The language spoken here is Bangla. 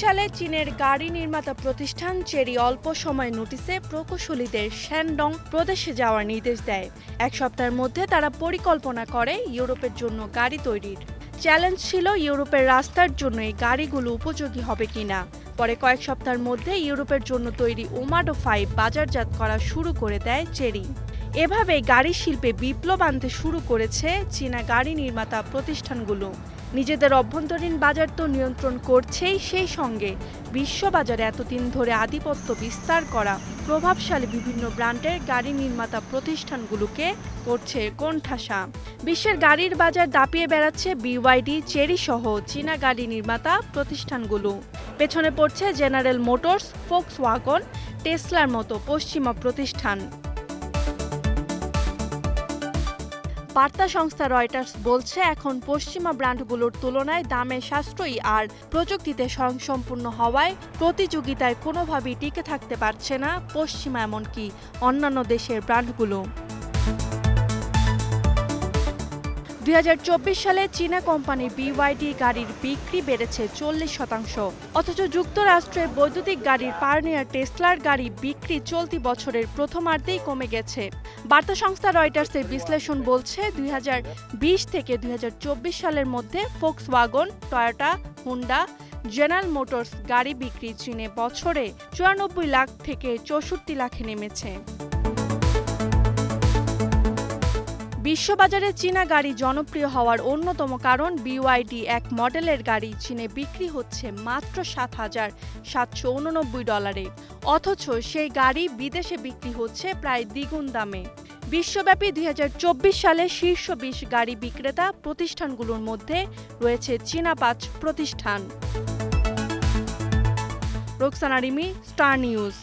সালে চীনের গাড়ি নির্মাতা প্রতিষ্ঠান চেরি অল্প সময় নোটিসে প্রকৌশলীদের শ্যানডং প্রদেশে যাওয়ার নির্দেশ দেয়। এক সপ্তাহের মধ্যে তারা পরিকল্পনা করে ইউরোপের জন্য গাড়ি তৈরির। চ্যালেঞ্জ ছিল ইউরোপের রাস্তার জন্য এই গাড়িগুলো উপযোগী হবে কিনা। পরে কয়েক সপ্তাহের মধ্যে ইউরোপের জন্য তৈরি ওমাডো ফাইভ বাজারজাত করা শুরু করে দেয় চেরি। এভাবে গাড়ি শিল্পে বিপ্লব আনতে শুরু করেছে চীনা গাড়ি নির্মাতা প্রতিষ্ঠানগুলো। নিজেদের অভ্যন্তরীণ বাজার তো নিয়ন্ত্রণ করছেই সেই সঙ্গে। বিশ্ববাজারে এতদিন ধরে আধিপত্য বিস্তার করা প্রভাবশালী বিভিন্ন ব্র্যান্ডের গাড়ি নির্মাতা প্রতিষ্ঠানগুলোকে করছে কোণঠাসা। বিশ্বের গাড়ির বাজার দাপিয়ে বেড়াচ্ছে বিওয়াইডি, চেরি সহ চীনা গাড়ি নির্মাতা প্রতিষ্ঠানগুলো। পেছনে পড়ছে জেনারেল মোটরস ফোক্স ওয়াগন টেসলার মতো পশ্চিমা প্রতিষ্ঠান। বার্তা সংস্থা রয়টার্স বলছে, এখন পশ্চিমা ব্র্যান্ডগুলোর তুলনায় দামে সাশ্রয়ী আর প্রযুক্তিতে স্বয়ংসম্পূর্ণ হওয়ায় প্রতিযোগিতায় কোনোভাবেই টিকে থাকতে পারছে না পশ্চিমা, এমনকি অন্যান্য দেশের ব্র্যান্ডগুলো। চব্বিশ সালে চীনা কোম্পানি বিওয়াইডি গাড়ির বিক্রি বেড়েছে চল্লিশ শতাংশ। অথচ যুক্তরাষ্ট্রে বৈদ্যুতিক গাড়ির পার্নিয়ার টেসলার গাড়ি বিক্রি চলতি বছরের প্রথমার্ধেই কমে গেছে। বার্তা সংস্থা রয়টার্সের বিশ্লেষণ বলছে, দুই হাজার বিশ থেকে দুই হাজার চব্বিশ সালের মধ্যে Volkswagen Toyota Honda General Motors গাড়ি বিক্রি চীনে বছরে চুরানব্বই লাখ থেকে চৌষট্টি লাখে নেমেছে। বিশ্ববাজারে চীনা গাড়ি জনপ্রিয় হওয়ার অন্যতম কারণ বিওয়াইডি এক মডেলের গাড়ি চীনে বিক্রি হচ্ছে মাত্র সাত হাজার সাতশো উননব্বই ডলারে। অথচ সেই গাড়ি বিদেশে বিক্রি হচ্ছে প্রায় দ্বিগুণ দামে। বিশ্বব্যাপী দুই হাজার চব্বিশ সালে শীর্ষ বিশ গাড়ি বিক্রেতা প্রতিষ্ঠানগুলোর মধ্যে রয়েছে চীনা পাঁচ প্রতিষ্ঠান। Roksana Rimi, Star News.